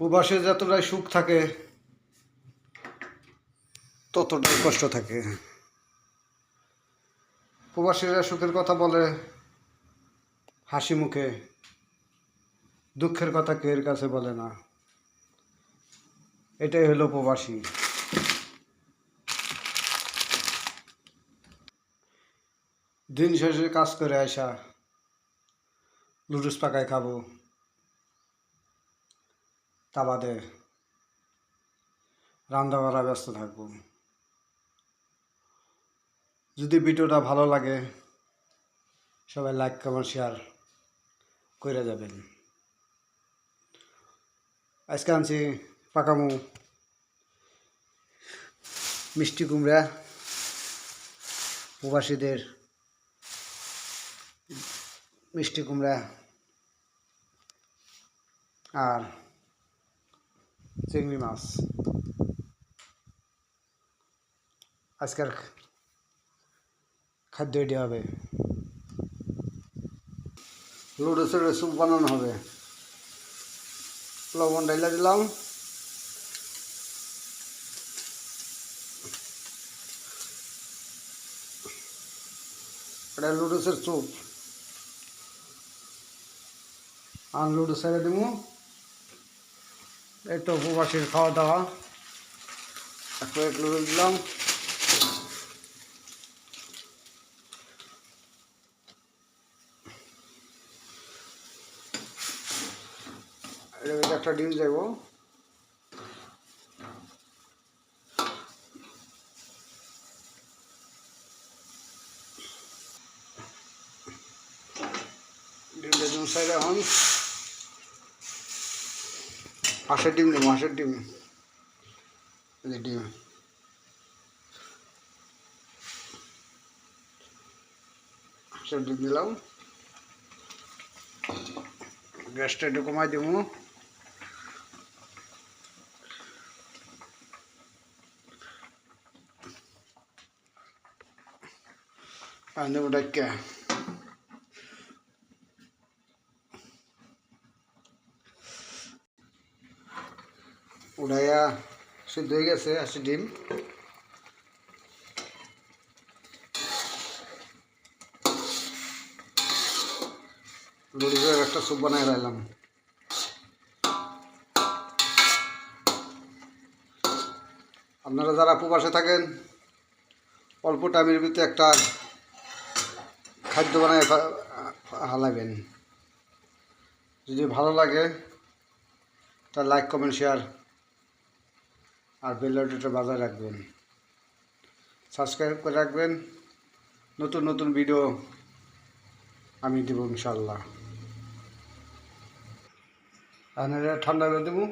প্রবাসে যতটাই সুখ থাকে, ততটাই কষ্ট থাকে। প্রবাসীরা সুখের কথা বলে, হাসি মুখে, দুঃখের কথা কের কাছে বলে না। এটাই হলো প্রবাসী। দিন শেষে কাজ করে আসা লুডুস পাকায় খাব। তা বাদে রান্না বাড়া ব্যস্ত থাকব। যদি ভিডিওটা ভালো লাগে, সবাই লাইক কমেন্ট শেয়ার করে যাবেন। আজকে আনছি পাকামু মিষ্টি কুমড়া। প্রবাসীদের মিষ্টি কুমড়া। আর চিংড়ি মাছ আজকের খাদ্য এটি হবে লুডোসের স্যুপ বানানো হবে লবণ ডাইলা দিলাম এটা লুডোসের স্যুপ আর লুডো ছেড়ে দিব এই তো উপবাসীর খাওয়া দাওয়া এক প্লেট লুডো দিলাম। একটা ডিম যাইব ডিমটা ডিম সাইডে এখন হাঁসের ডিম নেব হাঁসের ডিম এই যে ডিম হাঁসের ডিম দিলাম গ্যাসটা একটু কমাই দিব আর নেব উড়াইয়া সিদ্ধ হয়ে গেছে আসি ডিম। লুড়ির একটা স্যুপ বানাই রাখলাম। আপনারা যারা প্রবাসে থাকেন, অল্প টাইমের ভিতরে একটা খাদ্য বানায় হালাবেন যদি ভালো লাগে তা লাইক, কমেন্ট, শেয়ার আর বেল বাটনটা বাজায় রাখবেন। সাবস্ক্রাইব করে রাখবেন। নতুন নতুন ভিডিও আমি দেব ইনশাল্লাহ আর ঠান্ডা করে দেবো।